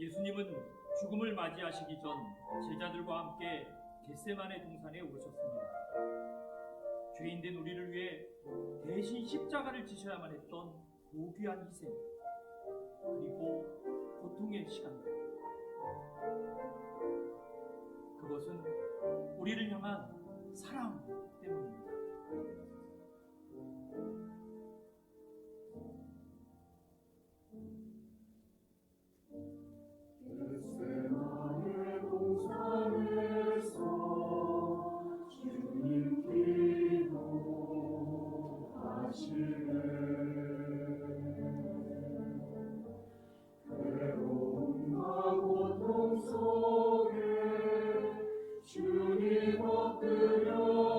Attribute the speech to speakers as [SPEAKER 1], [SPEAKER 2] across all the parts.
[SPEAKER 1] 예수님은 죽음을 맞이하시기 전 제자들과 함께 겟세만의 동산에 오르셨습니다. 죄인 된 우리를 위해 대신 십자가를 지셔야만 했던 고귀한 희생 그리고 고통의 시간들 그것은 우리를 향한 사랑 Lord.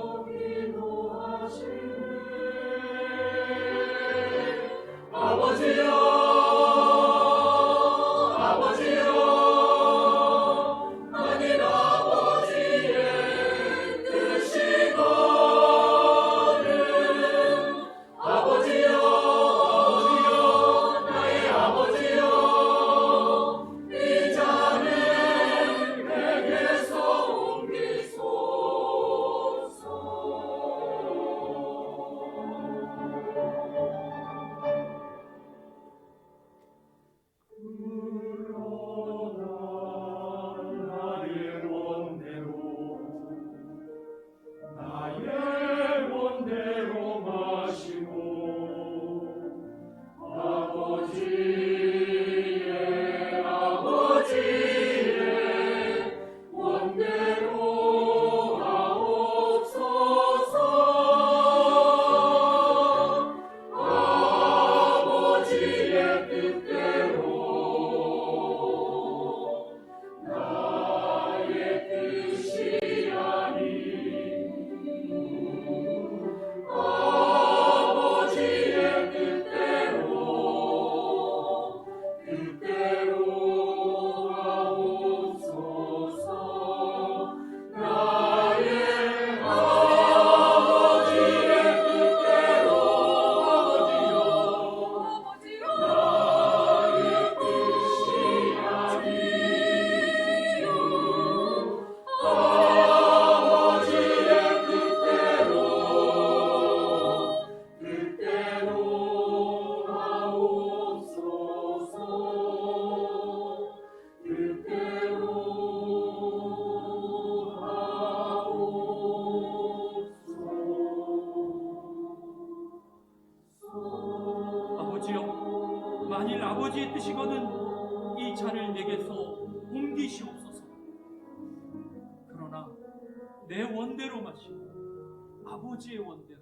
[SPEAKER 1] 만일 아버지의 뜻이거든 이 잔을 내게서 옮기시옵소서. 그러나 내 원대로 마시고 아버지의 원대로